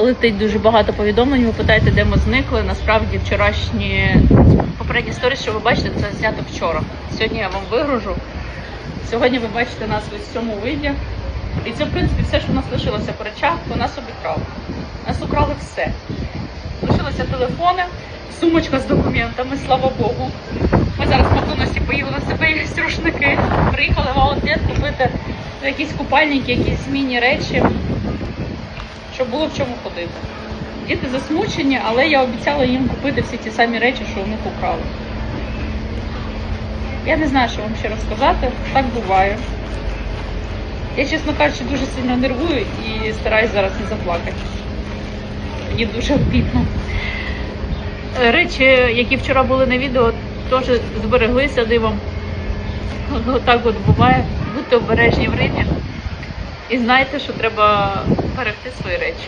летить дуже багато повідомлень. Ви питаєте, де ми зникли. Насправді вчорашні попередні сторіс, що ви бачите, це знято вчора. Сьогодні я вам вигружу. Сьогодні ви бачите нас ось в цьому виді. І це, в принципі, все, що у нас лишилося по речах, то нас обікрали. Нас украли все. Лишилися телефони, сумочка з документами, слава Богу. Ми зараз в Макдональдсі поїли на себе якісь рушники. Приїхали в аутлет купити якісь купальники, якісь змінні речі, щоб було в чому ходити. Діти засмучені, але я обіцяла їм купити всі ті самі речі, що у них украли. Я не знаю, що вам ще розказати. Так буває. Я, чесно кажучи, дуже сильно нервую і стараюсь зараз не заплакати. Мені дуже обідно. Е, Речі, які вчора були на відео, теж збереглися дивом. Отак от буває. Будьте обережні в Римі. І знайте, що треба берегти свої речі.